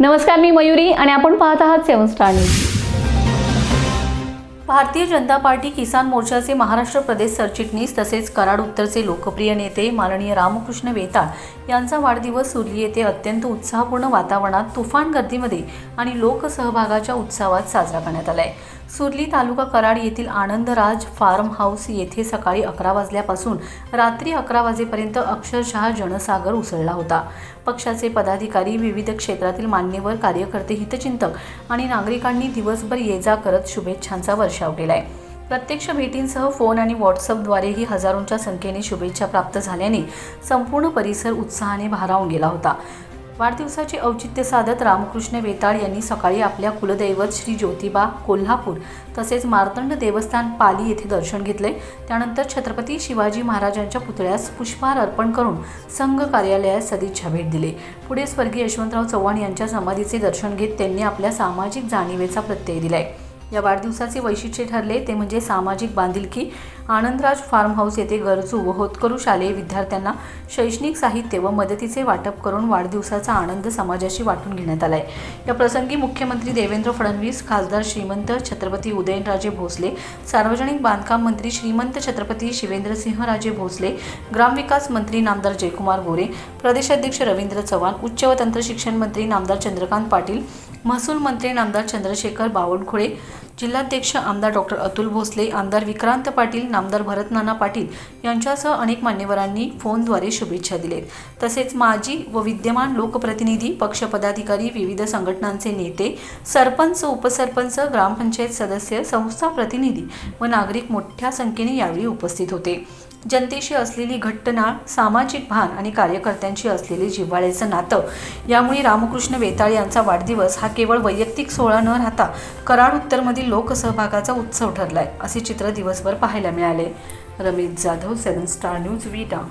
नमस्कार मी मयुरी आणि आपण पाहत आहात सेवन star news. Bharatiya Janata party किसान मोर्चाचे महाराष्ट्र प्रदेश सरचिटणीस तसेच कराड उत्तरचे लोकप्रिय नेते माननीय रामकृष्ण वेताळ यांचा वाढदिवस सुरली येथे अत्यंत उत्साहपूर्ण वातावरणात तुफान गर्दीमध्ये आणि लोकसहभागाच्या उत्सवात साजरा करण्यात आला आहे सुरली तालुका कराड येथील आनंदराज फार्म हाऊस येथे सकाळी अकरा वाजल्यापासून रात्री अकरा वाजेपर्यंत अक्षरशः जनसागर उसळला होता. पक्षाचे पदाधिकारी विविध क्षेत्रातील मान्यवर कार्यकर्ते हितचिंतक आणि नागरिकांनी दिवसभर ये जा करत शुभेच्छांचा वर्षाव केलाय. प्रत्यक्ष भेटींसह फोन आणि व्हॉट्सअपद्वारेही हजारोंच्या संख्येने शुभेच्छा प्राप्त झाल्याने संपूर्ण परिसर उत्साहाने भारावून गेला होता. वाढदिवसाचे औचित्य साधत रामकृष्ण वेताळ यांनी सकाळी आपल्या कुलदैवत श्री ज्योतिबा कोल्हापूर तसेच मार्तंड देवस्थान पाली येथे दर्शन घेतले. त्यानंतर छत्रपती शिवाजी महाराजांच्या पुतळ्यास पुष्पहार अर्पण करून संघ कार्यालयात सदिच्छा भेट दिली. पुढे स्वर्गीय यशवंतराव चव्हाण यांच्या समाधीचे दर्शन घेत त्यांनी आपल्या सामाजिक जाणीवेचा प्रत्यय दिलाय. या वाढदिवसाचे वैशिष्ट्य ठरले ते म्हणजे सामाजिक बांधिलकी. आनंदराज फार्म हाऊस येथे गरजू व होतकरू शालेय विद्यार्थ्यांना शैक्षणिक साहित्य व मदतीचे वाटप करून वाढदिवसाचा आनंद समाजाशी वाटून घेण्यात आलाय. या प्रसंगी मुख्यमंत्री देवेंद्र फडणवीस खासदार श्रीमंत छत्रपती उदयनराजे भोसले सार्वजनिक बांधकाम मंत्री श्रीमंत छत्रपती शिवेंद्रसिंहराजे भोसले ग्रामविकास मंत्री नामदार जयकुमार गोरे प्रदेशाध्यक्ष रवींद्र चव्हाण उच्च व तंत्रशिक्षण मंत्री नामदार चंद्रकांत पाटील महसूल मंत्री नामदार चंद्रशेखर बावनकुळे जिल्हाध्यक्ष आमदार डॉक्टर अतुल भोसले आमदार विक्रांत पाटील नामदार भरत नाना पाटील यांच्यासह अनेक मान्यवरांनी फोनद्वारे शुभेच्छा दिलेत. तसेच माजी व विद्यमान लोकप्रतिनिधी पक्षपदाधिकारी विविध संघटनांचे नेते सरपंच उपसरपंच ग्रामपंचायत सदस्य संस्था प्रतिनिधी व नागरिक मोठ्या संख्येने यावेळी उपस्थित होते. जनतेशी असलेली घट्ट नाळ सामाजिक भान आणि कार्यकर्त्यांशी असलेले जिव्हाळ्याचं नातं यामुळे रामकृष्ण वेताळ यांचा वाढदिवस हा केवळ वैयक्तिक सोहळा न राहता कराड उत्तरमधील लोकसहभागाचा उत्सव ठरलाय असे चित्र दिवसभर पाहायला मिळाले. Ramesh Jadhav seven star news Vita.